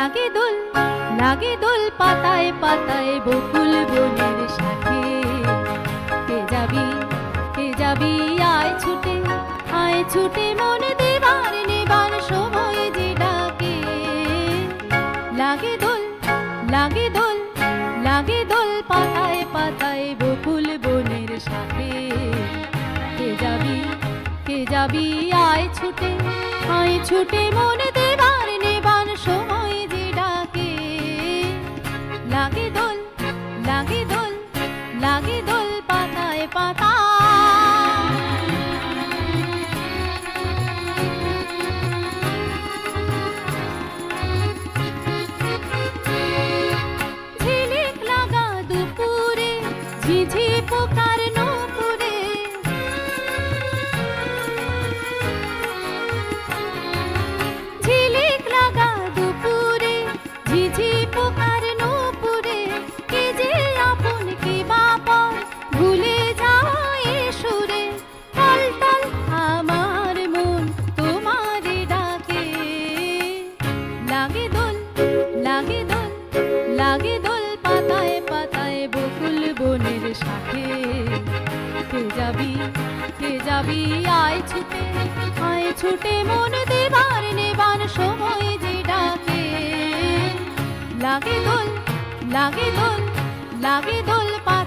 লাগে দোল লাগে দোল পাতায় পাতায় বকুল বনের সাথে। কে যাবি কে যাবি, আয় ছুটে আয় ছুটে মন দেবার, নেবার সময় যে ডাকে। লাগে দোল লাগে দোল লাগে দোল পাতায় পাতায় বকুল বনের সাথে। কে যাবি কে যাবি, আয় ছুটে আয় ছুটে মন পোকার দুপুরে, ঝিঝি পোকার নপুরে, কে যে ভুলে যায় সুরে। আমার মন তোমারে ডাকে, লাগে যাবি আয় ছুটে আয় ছুটে মন দেবার নেবার সময় যে ডাকে। লাগে দোল লাগে দোল লাগে দোল পাতায়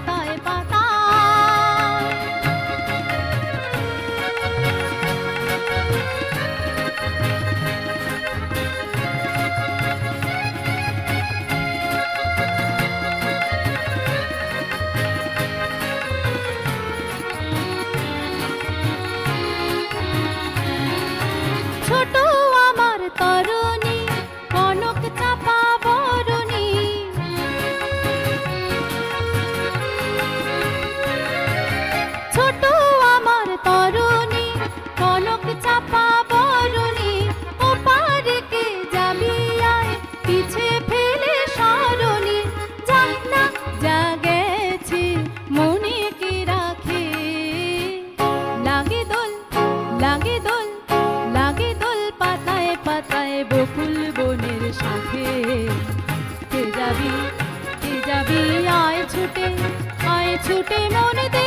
ছুটে আয় ছুটে মনে